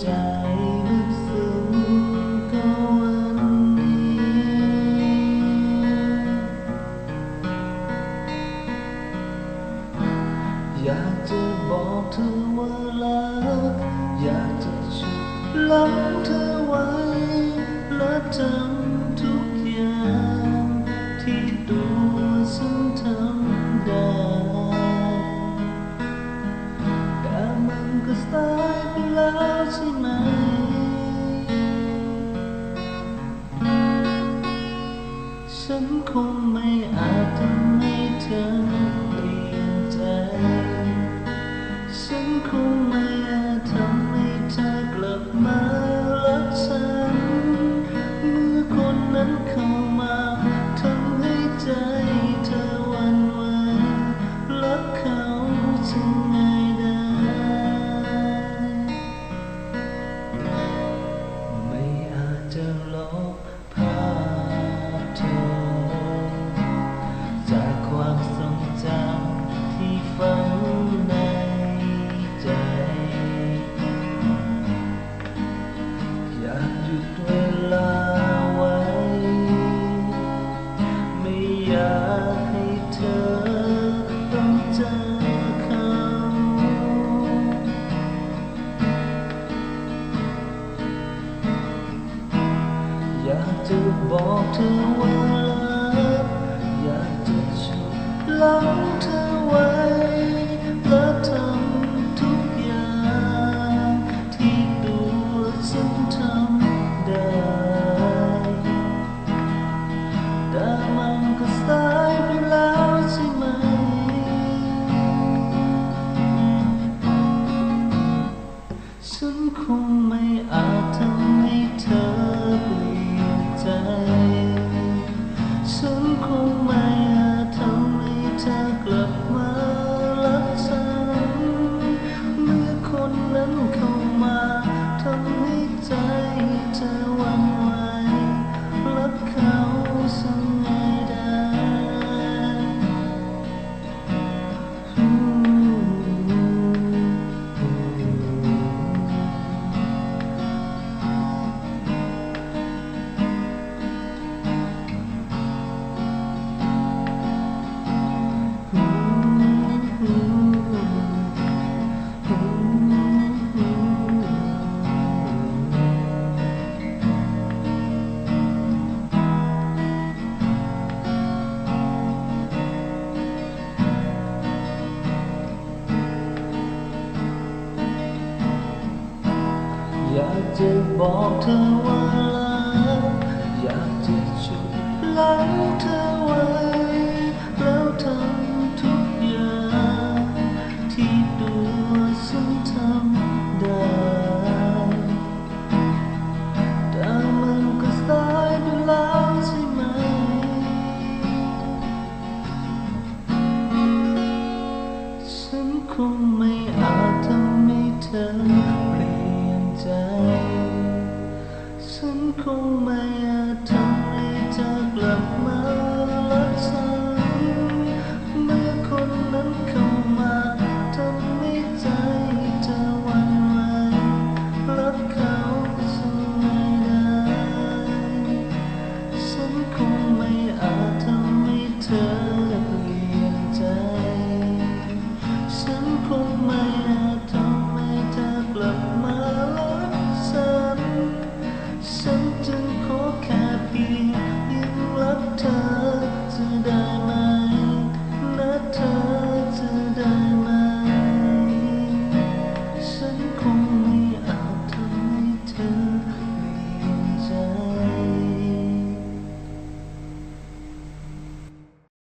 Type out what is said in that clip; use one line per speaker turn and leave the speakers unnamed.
ใจลึกซึ้งก็วันนี้อยากจะบอกเธอว่ารัก อยากจะชุบล้ำเธอไว้และเธอ แล้วใช่ไหม ฉันคงไม่ to sớm không mai จะบอกเธอว่ารัอยากจะจุดหลังเธอไว้ แล้วทำทุกอย่าง ที่ตัวฉันทำได้ แต่มันก็สายไปแล้วใช่ไหม ฉันคงไม่อาจทำให้เธอ không man. you up time.